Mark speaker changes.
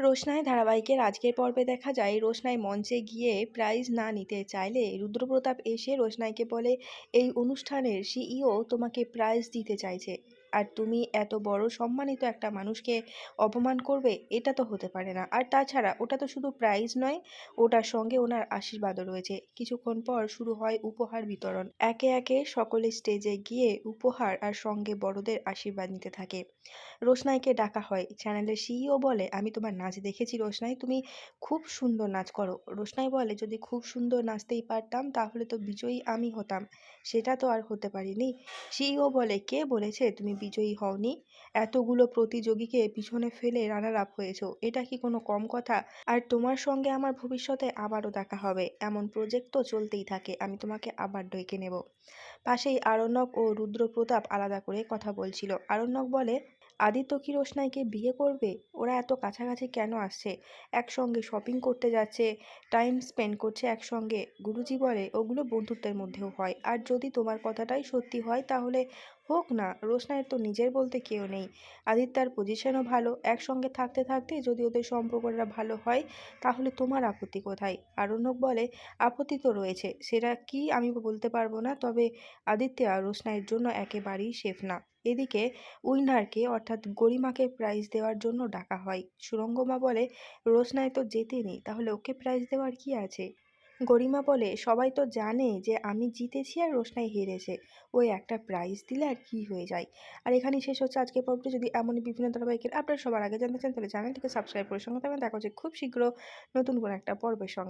Speaker 1: রোশনাই ধারাবাহিকের আজকের পর্বে দেখা যায়, রোশনাই মঞ্চে গিয়ে প্রাইজ না নিতে চাইলে রুদ্রপ্রতাপ এসে রোশনাইকে বলে, এই অনুষ্ঠানের সিইও তোমাকে প্রাইজ দিতে চাইছে। আর তুমি এত বড় সম্মানিত একটা মানুষকে অপমান করবে, এটা তো হতে পারে না। আর তাছাড়া ওটা তো শুধু প্রাইজ নয়, ওটার সঙ্গে ওনার আশীর্বাদও রয়েছে। কিছুক্ষণ পর শুরু হয় উপহার বিতরণ। একে একে সকলে স্টেজে গিয়ে উপহার আর সঙ্গে বড়দের আশীর্বাদ নিতে থাকে। রোশনাইকে ডাকা হয়। চ্যানেলের সিইও বলে, আমি তোমার নাচ দেখেছি রোশনাই, তুমি খুব সুন্দর নাচ করো। রোশনাই বলে, যদি খুব সুন্দর নাচতেই পারতাম, তাহলে তো বিজয়ী আমি হতাম। সেটা তো আর হতে পারিনি। সিইও বলে, কে বলেছে তুমি বিজয়ী হওনি। এতগুলো প্রতিযোগীকে পিছনে ফেলে রানার আপ হয়েছো, এটা কি কোনো কম কথা? আর তোমার সঙ্গে আমার ভবিষ্যতে আবারও দেখা হবে, এমন প্রজেক্ট তো চলতেই থাকে, আমি তোমাকে আবার ডেকে নেব। পাশেই আরণ্যক ও রুদ্রপ্রতাপ আলাদা করে কথা বলছিল। আরণ্যক বলে আদিত্য কি রোশনাইকে বিয়ে করবে? ওরা এত কাছাকাছি কেন আসছে? একসঙ্গে শপিং করতে যাচ্ছে টাইম স্পেন্ড করছে একসঙ্গে। গুরুজি বলে, ওগুলো বন্ধুত্বের মধ্যেও হয়। আর যদি তোমার কথাটাই সত্যি হয়, তাহলে হোক না। রোশনাইয়ের তো নিজের বলতে কেউ নেই। আদিত্যার পজিশনও ভালো। একসঙ্গে থাকতে থাকতে যদি ওদের সম্পর্কটা ভালো হয়, তাহলে তোমার আপত্তি কোথায়? আরণ্যক বলে, আপত্তি তো রয়েছে। সেটা কি আমি বলতে পারব না। তবে আদিত্য আর রোশনাইয়ের জন্য একেবারেই সেফ না। এদিকে উইনারকে অর্থাৎ গরিমাকে প্রাইজ দেওয়ার জন্য ডাকা হয়। সুরঙ্গমা বলে, রোশনায় তো জেতেনি তাহলে ওকে প্রাইজ দেওয়ার কি আছে? গরিমা বলে, সবাই তো জানে যে আমি জিতেছি আর রোশনাই হেরেছে। ওই একটা প্রাইজ দিলে আর কি হয়ে যায়? আর এখানেই শেষ হচ্ছে আজকের পর্বটি। যদি এমনই বিভিন্ন ধারাবাহিকের আপনার সবার আগে জানতে চান, তাহলে চ্যানেলটিকে সাবস্ক্রাইব করে সঙ্গে থাকবেন। দেখা হচ্ছে খুব শীঘ্র নতুন কোনো একটা পর্বের সঙ্গে।